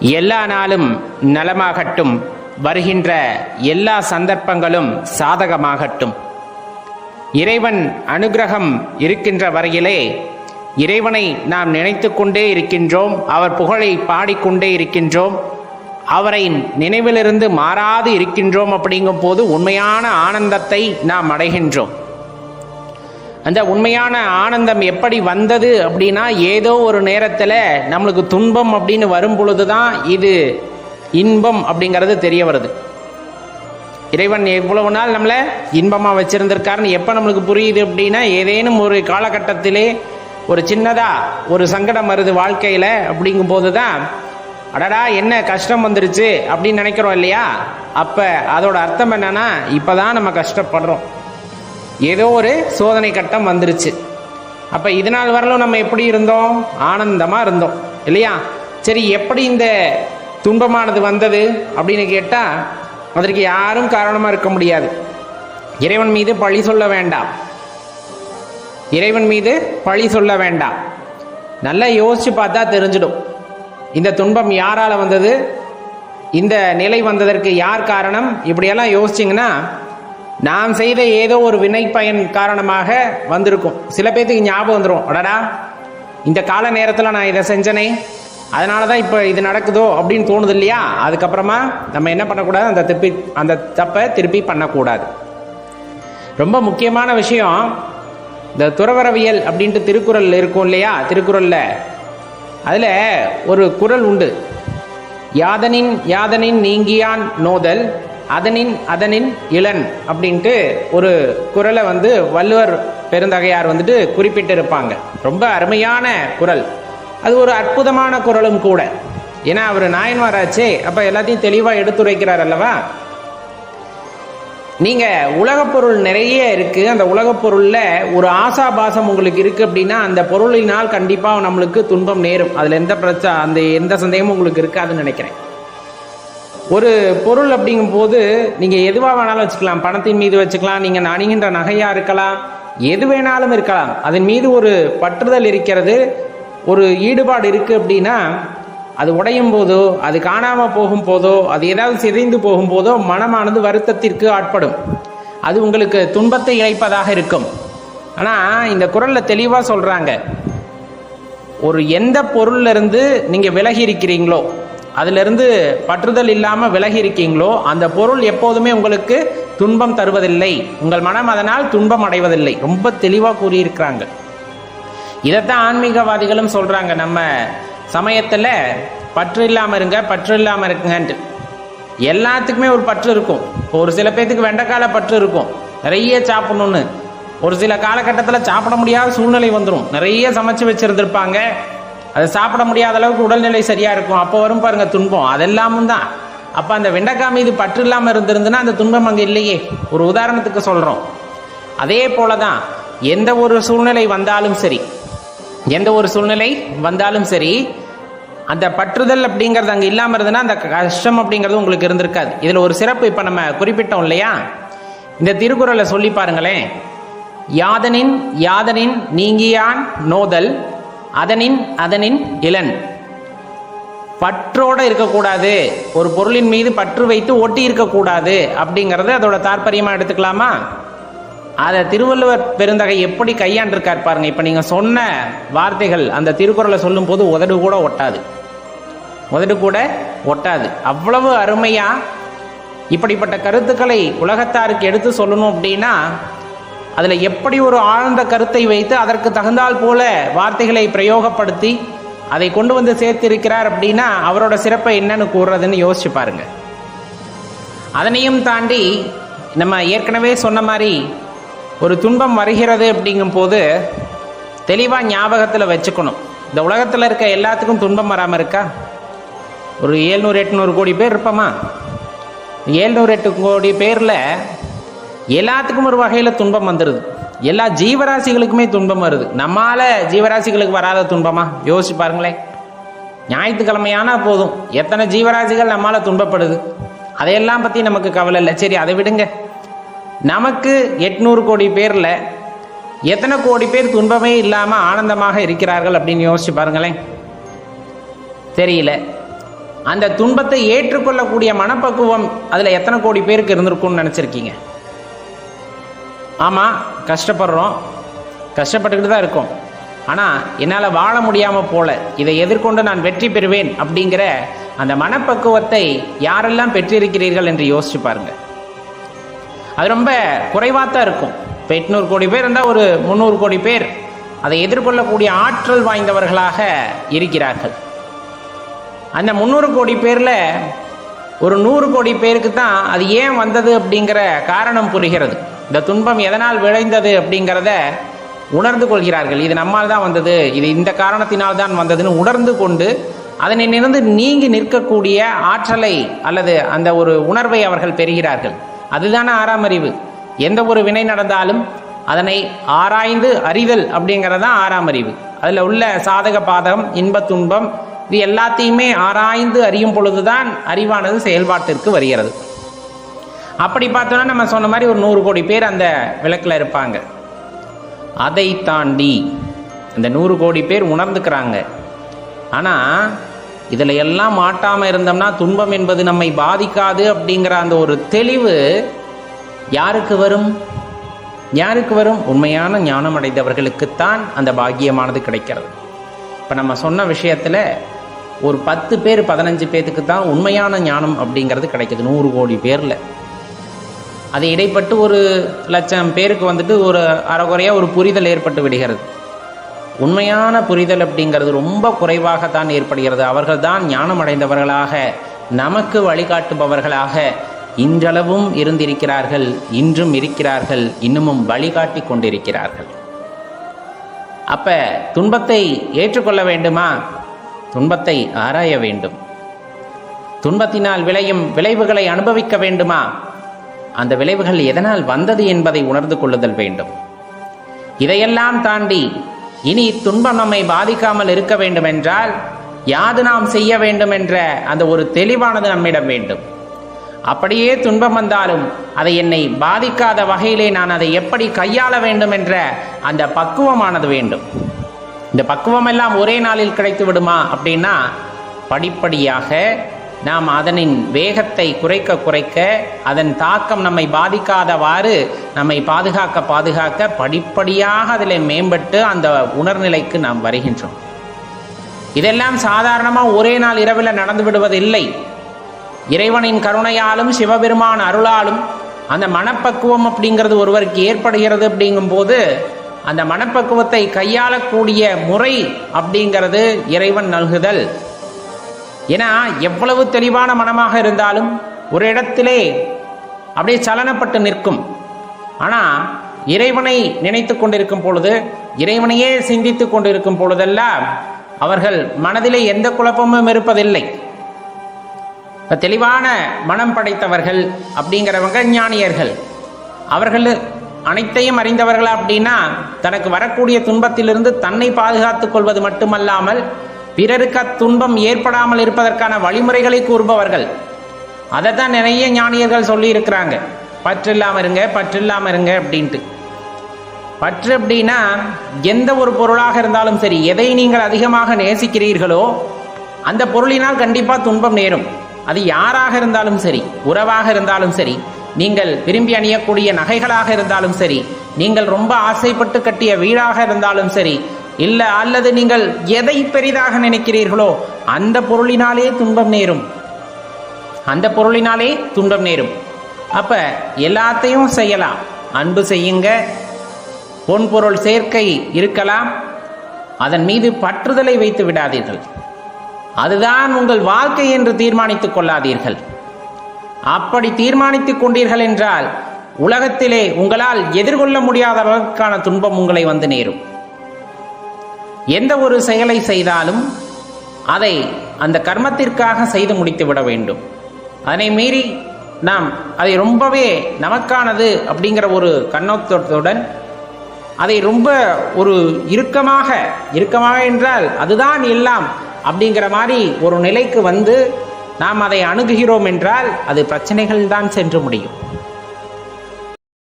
எல்லா நாளும் நலமாகட்டும். வருகின்ற எல்லா சந்தர்ப்பங்களும் சாதகமாகட்டும். இறைவன் அனுகிரகம் இருக்கின்ற வரையிலே இறைவனை நாம் நினைத்து கொண்டே இருக்கின்றோம். அவர் புகழை பாடிக்கொண்டே இருக்கின்றோம். அவரை நினைவிலிருந்து மாறாது இருக்கின்றோம் அப்படிங்கும் போது உண்மையான ஆனந்தத்தை நாம் அடைகின்றோம். அந்த உண்மையான ஆனந்தம் எப்படி வந்தது அப்படின்னா ஏதோ ஒரு நேரத்தில் நம்மளுக்கு துன்பம் அப்படின்னு வரும் பொழுது தான் இது இன்பம் அப்படிங்கிறது தெரிய வருது. இறைவன் எவ்வளவு நாள் நம்மளை இன்பமாக வச்சிருந்திருக்காருன்னு எப்போ நம்மளுக்கு புரியுது அப்படின்னா ஏதேனும் ஒரு காலகட்டத்திலே ஒரு சின்னதாக ஒரு சங்கடம் வருது வாழ்க்கையில் அப்படிங்கும்போது தான் அடடா என்ன கஷ்டம் வந்துருச்சு அப்படின்னு நினைக்கிறோம் இல்லையா? அப்போ அதோட அர்த்தம் என்னன்னா இப்போ தான் நம்ம கஷ்டப்படுறோம். ஏதோ ஒரு சோதனை கட்டம் வந்துருச்சு. அப்போ இதனால் வரலும் நம்ம எப்படி இருந்தோம்? ஆனந்தமாக இருந்தோம். இல்லையா? சரி எப்படி இந்த துன்பமானது வந்தது அப்படின்னு கேட்டால் அதற்கு யாரும் காரணமாக இருக்க முடியாது. இறைவன் மீது பழி சொல்ல வேண்டாம். இறைவன் மீது பழி சொல்ல வேண்டாம். நல்லா யோசிச்சு பார்த்தா தெரிஞ்சிடும். இந்த துன்பம் யாரால வந்தது? இந்த நிலை வந்ததற்கு யார் காரணம்? இப்படியெல்லாம் யோசிச்சிங்கன்னா நாம் செய்த ஏதோ ஒரு வினை பயன் காரணமாக வந்திருக்கும். சில பேர்த்துக்கு ஞாபகம் வந்துடும் அடடா இந்த கால நேரத்தில் நான் இதை செஞ்சனே. அதனால தான் இப்போ இது நடக்குதோ அப்படின்னு தோணுது இல்லையா? அதுக்கப்புறமா நம்ம என்ன பண்ணக்கூடாது? அந்த திருப்பி அந்த தப்பை திருப்பி பண்ணக்கூடாது. ரொம்ப முக்கியமான விஷயம் இந்த துறவரவியல் அப்படின்ட்டு திருக்குறள் இருக்கும் இல்லையா? திருக்குறளில். அதில் ஒரு குறள் உண்டு. யாதனின் யாதனின் நீங்கியான் நோதல் அதனின் அதனின் இளன் அப்படின்ட்டு ஒரு குறளை வந்து வள்ளுவர் பெருந்தகையார் வந்துட்டு குறிப்பிட்டிருப்பாங்க. ரொம்ப அருமையான குறள் அது ஒரு அற்புதமான குரலும் கூட. ஏன்னா அவர் நாயன்மாராச்சே அப்போ எல்லாத்தையும் தெளிவாக எடுத்துரைக்கிறார் அல்லவா? நீங்க உலகப் பொருள் நிறைய இருக்கு. அந்த உலகப் பொருள்ல ஒரு ஆசாபாசம் உங்களுக்கு இருக்கு அப்படின்னா அந்த பொருளினால் கண்டிப்பா நம்மளுக்கு துன்பம் நேரும். அதுல எந்த பிரச்சனை அந்த எந்த சந்தேகமும் உங்களுக்கு இருக்காதுன்னு நினைக்கிறேன். ஒரு பொருள் அப்படிங்கும் போது எதுவாக வேணாலும் வச்சுக்கலாம். பணத்தின் மீது வச்சுக்கலாம். நீங்கள் அணிகின்ற நகையாக இருக்கலாம். எது வேணாலும் இருக்கலாம். அதன் மீது ஒரு பற்றுதல் இருக்கிறது. ஒரு ஈடுபாடு இருக்குது அப்படின்னா அது உடையும் போதோ அது காணாமல் போகும் போதோ அது ஏதாவது சிதைந்து போகும் போதோ மனமானது வருத்தத்திற்கு ஆட்படும். அது உங்களுக்கு துன்பத்தை இழைப்பதாக இருக்கும். ஆனால் இந்த குரலில் தெளிவாக சொல்கிறாங்க ஒரு எந்த பொருள்ல நீங்கள் விலகி இருக்கிறீங்களோ அதிலிருந்து பற்றுதல் இல்லாமல் விலகி இருக்கீங்களோ அந்த பொருள் எப்போதுமே உங்களுக்கு துன்பம் தருவதில்லை. உங்கள் மனம் அதனால் துன்பம் அடைவதில்லை. ரொம்ப தெளிவாக கூறியிருக்கிறாங்க. இதைத்தான் ஆன்மீகவாதிகளும் சொல்றாங்க. நம்ம சமயத்தில் பற்று இல்லாமல் இருங்க பற்று இல்லாமல் இருக்குங்கன்ட்டு. எல்லாத்துக்குமே ஒரு பற்று இருக்கும். இப்போ ஒரு சில பேர்த்துக்கு வெண்டைக்கால பற்று இருக்கும். நிறைய சாப்பிடணும்னு. ஒரு சில காலகட்டத்தில் சாப்பிட முடியாத சூழ்நிலை வந்துடும் நிறைய சமைச்சு வச்சிருந்திருப்பாங்க. அதை சாப்பிட முடியாத அளவுக்கு உடல்நிலை சரியா இருக்கும். அப்போ வரும் பாருங்க துன்பம். அதெல்லாமும் தான். அப்போ அந்த வெண்டைக்காய் மீது பற்று இல்லாமல் இருந்திருந்துன்னா அந்த துன்பம் அங்கே இல்லையே. ஒரு உதாரணத்துக்கு சொல்கிறோம் அதே போல தான் எந்த ஒரு சூழ்நிலை வந்தாலும் சரி எந்த ஒரு சூழ்நிலை வந்தாலும் சரி அந்த பற்றுதல் அப்படிங்கிறது அங்கே இல்லாமல் இருந்ததுன்னா அந்த கஷ்டம் அப்படிங்கிறது உங்களுக்கு இருந்திருக்காது. இதில் ஒரு சிறப்பு இப்போ நம்ம குறிப்பிட்டோம் இல்லையா? இந்த திருக்குறளை சொல்லி பாருங்களேன். யாதனின் யாதனின் நீங்கியான் நோதல் அதனின் அதனின் இளன் பற்றோட இருக்கக்கூடாது. ஒரு பொருளின் மீது பற்று வைத்து ஒட்டி இருக்கக்கூடாது அப்படிங்கிறது அதோட தாற்பயமா எடுத்துக்கலாமா? அதை திருவள்ளுவர் பெருந்தகை எப்படி கையாண்டிருக்கார் பாருங்க. இப்ப நீங்க சொன்ன வார்த்தைகள் அந்த திருக்குறளை சொல்லும் போது உதடு கூட ஒட்டாது. உதடு கூட ஒட்டாது. அவ்வளவு அருமையா இப்படிப்பட்ட கருத்துக்களை உலகத்தாருக்கு எடுத்து சொல்லணும் அப்படின்னா அதில் எப்படி ஒரு ஆழ்ந்த கருத்தை வைத்து அதற்கு தகுந்தால் போல வார்த்தைகளை பிரயோகப்படுத்தி அதை கொண்டு வந்து சேர்த்திருக்கிறார் அப்படின்னா அவரோட சிறப்பை என்னன்னு கூறுறதுன்னு யோசிச்சு பாருங்க. அதனையும் தாண்டி நம்ம ஏற்கனவே சொன்ன மாதிரி ஒரு துன்பம் வருகிறது அப்படிங்கும் போது தெளிவாக ஞாபகத்தில் வச்சுக்கணும். இந்த உலகத்தில் இருக்க எல்லாத்துக்கும் துன்பம் வராமல் இருக்கா? ஒரு ஏழ்நூறு எட்நூறு கோடி பேர் இருப்போமா? ஏழ்நூறு எட்டு கோடி பேரில் எல்லாத்துக்கும் ஒரு வகையில் துன்பம் வந்துடுது எல்லா ஜீவராசிகளுக்குமே துன்பம் வருது. நம்மால ஜீவராசிகளுக்கு வராத துன்பமா? யோசிச்சு பாருங்களேன். ஞாயிற்றுக்கிழமையானா போதும். எத்தனை ஜீவராசிகள் நம்மால துன்பப்படுது? அதையெல்லாம் பற்றி நமக்கு கவலை இல்லை. சரி அதை விடுங்க. நமக்கு எட்நூறு கோடி பேரில் எத்தனை கோடி பேர் துன்பமே இல்லாமல் ஆனந்தமாக இருக்கிறார்கள் அப்படின்னு யோசிச்சு பாருங்களேன். தெரியல. அந்த துன்பத்தை ஏற்றுக்கொள்ளக்கூடிய மனப்பக்குவம் அதில் எத்தனை கோடி பேருக்கு இருந்திருக்கும்னு நினச்சிருக்கீங்க? ஆமாம் கஷ்டப்படுறோம். கஷ்டப்பட்டுக்கிட்டு தான் இருக்கோம். ஆனால் என்னால் வாழ முடியாமல் போல இதை எதிர்கொண்டு நான் வெற்றி பெறுவேன் அப்படிங்கிற அந்த மனப்பக்குவத்தை யாரெல்லாம் பெற்றிருக்கிறீர்கள் என்று யோசிச்சு பாருங்க. அது ரொம்ப குறைவாக தான் இருக்கும். இப்போ எட்நூறு கோடி பேர் இருந்தால் ஒரு முந்நூறு கோடி பேர் அதை எதிர்கொள்ளக்கூடிய ஆற்றல் வாய்ந்தவர்களாக இருக்கிறார்கள். அந்த முந்நூறு கோடி பேரில் ஒரு நூறு கோடி பேருக்கு தான் அது ஏன் வந்தது அப்படிங்கிற காரணம் புரிகிறது. இந்த துன்பம் எதனால் விளைந்தது அப்படிங்கிறத உணர்ந்து கொள்கிறார்கள். இது நம்மால் தான் வந்தது. இது இந்த காரணத்தினால் தான் வந்ததுன்னு உணர்ந்து கொண்டு அதனிலிருந்து நீங்கி நிற்கக்கூடிய ஆற்றலை அல்லது அந்த ஒரு உணர்வை அவர்கள் பெறுகிறார்கள். அதுதானே ஆறாம் அறிவு. எந்த ஒரு வினை நடந்தாலும் அதனை ஆராய்ந்து அறிதல் அப்படிங்கிறது தான் ஆறாம் அறிவு. அதில் உள்ள சாதக பாதகம் இன்ப துன்பம் இது எல்லாத்தையுமே ஆராய்ந்து அறியும் பொழுதுதான் அறிவானது செயல்பாட்டிற்கு வருகிறது. அப்படி பார்த்தோன்னா நம்ம சொன்ன மாதிரி ஒரு நூறு கோடி பேர் அந்த விளக்கில் இருப்பாங்க. அதை தாண்டி இந்த நூறு கோடி பேர் உணர்ந்துக்கிறாங்க. ஆனால் இதில் எல்லாம் மாட்டாமல் இருந்தோம்னா துன்பம் என்பது நம்மை பாதிக்காது அப்படிங்கிற அந்த ஒரு தெளிவு யாருக்கு வரும்? யாருக்கு வரும்? உண்மையான ஞானம் அடைந்தவர்களுக்குத்தான் அந்த பாக்கியமானது கிடைக்கிறது. இப்போ நம்ம சொன்ன விஷயத்தில் ஒரு பத்து பேர் பதினஞ்சு பேத்துக்கு தான் உண்மையான ஞானம் அப்படிங்கிறது கிடைக்கிது நூறு கோடி பேரில். அது இடைப்பட்டு ஒரு லட்சம் பேருக்கு வந்துட்டு ஒரு அறகுறையாக ஒரு புரிதல் ஏற்பட்டு விடுகிறது. உண்மையான புரிதல் அப்படிங்கிறது ரொம்ப குறைவாகத்தான் ஏற்படுகிறது. அவர்கள்தான் ஞானம் அடைந்தவர்களாக நமக்கு வழிகாட்டுபவர்களாக இன்றளவும் இருந்திருக்கிறார்கள் இன்றும் இருக்கிறார்கள் இன்னமும் வழிகாட்டி கொண்டிருக்கிறார்கள். அப்ப துன்பத்தை ஏற்றுக்கொள்ள வேண்டுமா? துன்பத்தை ஆராய வேண்டும். துன்பத்தினால் விளையும் விளைவுகளை அனுபவிக்க வேண்டுமா? அந்த விளைவுகள் எதனால் வந்தது என்பதை உணர்ந்து கொள்ளுதல் வேண்டும். இதையெல்லாம் தாண்டி இனி துன்பம் நம்மை பாதிக்காமல் இருக்க வேண்டுமென்றால் யாது நாம் செய்ய வேண்டும் என்ற அந்த ஒரு தெளிவானது நம்மிடம் வேண்டும். அப்படியே துன்பம் வந்தாலும் அதை என்னை பாதிக்காத வகையிலே நான் அதை எப்படி கையாள வேண்டும் என்ற அந்த பக்குவமானது வேண்டும். இந்த பக்குவம் எல்லாம் ஒரே நாளில் கிடைத்து விடுமா அப்படின்னா படிப்படியாக நாம் அதனின் வேகத்தை குறைக்க குறைக்க அதன் தாக்கம் நம்மை பாதிக்காதவாறு நம்மை பாதுகாக்க பாதுகாக்க படிப்படியாக அதில் மேம்பட்டு அந்த உணர்நிலைக்கு நாம் வருகின்றோம். இதெல்லாம் சாதாரணமாக ஒரே நாள் இரவில் நடந்து விடுவதில்லை. இறைவனின் கருணையாலும் சிவபெருமான் அருளாலும் அந்த மனப்பக்குவம் அப்படிங்கிறது ஒருவருக்கு ஏற்படுகிறது அப்படிங்கும்போது அந்த மனப்பக்குவத்தை கையாளக்கூடிய முறை அப்படிங்கிறது இறைவன் நல்குதல். ஏன்னா எவ்வளவு தெளிவான மனமாக இருந்தாலும் ஒரு இடத்திலே அப்படியே சலனப்பட்டு நிற்கும். ஆனால் இறைவனை நினைத்து கொண்டிருக்கும் பொழுது இறைவனையே சிந்தித்து கொண்டிருக்கும் பொழுதெல்லாம் அவர்கள் மனதிலே எந்த குழப்பமும் இருப்பதில்லை. தெளிவான மனம் படைத்தவர்கள் அப்படிங்கிறவங்க ஞானியர்கள். அவர்கள் அனைத்தையும் அறிந்தவர்கள் அப்படின்னா தனக்கு வரக்கூடிய துன்பத்திலிருந்து தன்னை பாதுகாத்துக் கொள்வது மட்டுமல்லாமல் பிறருக்கு அத்துன்பம் ஏற்படாமல் இருப்பதற்கான வழிமுறைகளை கூறுபவர்கள். அதை தான் நிறைய ஞானியர்கள் சொல்லி இருக்கிறாங்க பற்று இல்லாமல் இருங்க பற்று இல்லாமல் இருங்க அப்படின்ட்டு. பற்று அப்படின்னா எந்த ஒரு பொருளாக இருந்தாலும் சரி எதை நீங்கள் அதிகமாக நேசிக்கிறீர்களோ அந்த பொருளினால் கண்டிப்பாக துன்பம் நேரும். அது யாராக இருந்தாலும் சரி உறவாக இருந்தாலும் சரி நீங்கள் விரும்பி அணியக்கூடிய நகைகளாக இருந்தாலும் சரி நீங்கள் ரொம்ப ஆசைப்பட்டு கட்டிய வீடாக இருந்தாலும் சரி இல்லை அல்லது நீங்கள் எதை பெரிதாக நினைக்கிறீர்களோ அந்த பொருளினாலே துன்பம் நேரும். அந்த பொருளினாலே துன்பம் நேரும். அப்ப எல்லாத்தையும் செய்யலாம். அன்பு செய்யுங்க. பொன் பொருள் சேர்க்கை இருக்கலாம். அதன் மீது பற்றுதலை வைத்து விடாதீர்கள். அதுதான் உங்கள் வாழ்க்கை என்று தீர்மானித்துக் கொள்ளாதீர்கள். அப்படி தீர்மானித்துக் கொண்டீர்கள் என்றால் உலகத்திலே உங்களால் எதிர்கொள்ள முடியாத அளவுக்கான துன்பம் உங்களை வந்து நேரும். எந்த ஒரு செயலை செய்தாலும் அதை அந்த கர்மத்திற்காக செய்து முடித்து விட வேண்டும். அதனை மீறி நாம் அதை ரொம்பவே நமக்கானது அப்படிங்கிற ஒரு கண்ணோட்டத்துடன் அதை ரொம்ப ஒரு இறுக்கமாக இறுக்கமாக என்றால் அதுதான் எல்லாம் அப்படிங்கிற மாதிரி ஒரு நிலைக்கு வந்து நாம் அதை அணுகுகிறோம் என்றால் அது பிரச்சனைகள் தான் சென்று முடியும்.